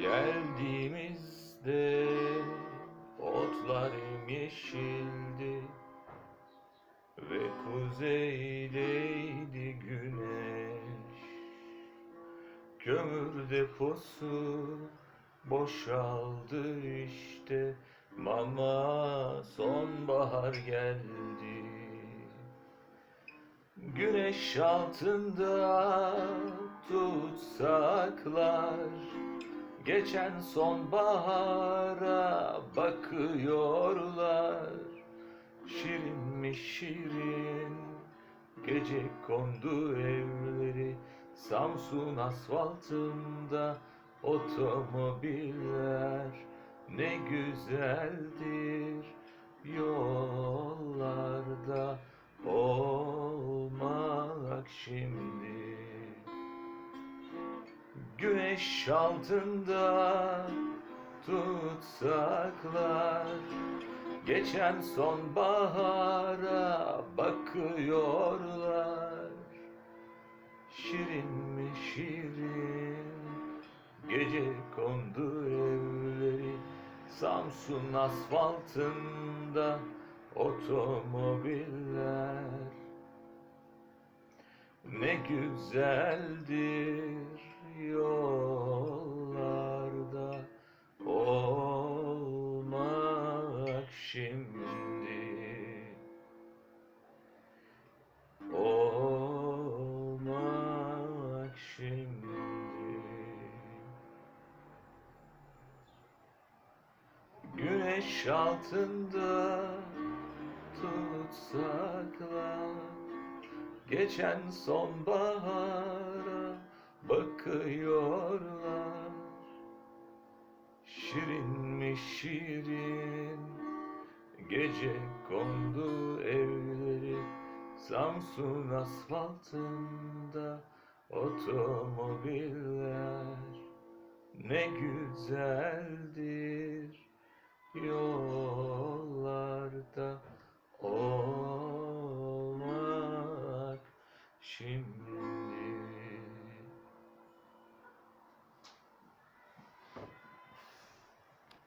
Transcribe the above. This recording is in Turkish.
Geldiğimizde otlar yeşildi ve kuzeydeydi güneş. Kömür deposu boşaldı işte mama sonbahar geldi. Güneş altında tutsaklar Geçen sonbahara bakıyorlar. Şirin mi şirin? Gece kondu evleri. Samsun asfaltında Otomobiller. Ne güzeldir Yollarda. olmak Güneş altında tutsaklar. Geçen sonbahara bakıyorlar. Şirin mi şirin. Gece kondu evleri. Samsun asfaltında Otomobiller. Ne güzeldir Güneş altında tutsaklar Geçen sonbahara bakıyorlar. Şirin mi şirin? Gece kondu evleri. Samsun asfaltında Otomobiller. Ne güzeldir şimdi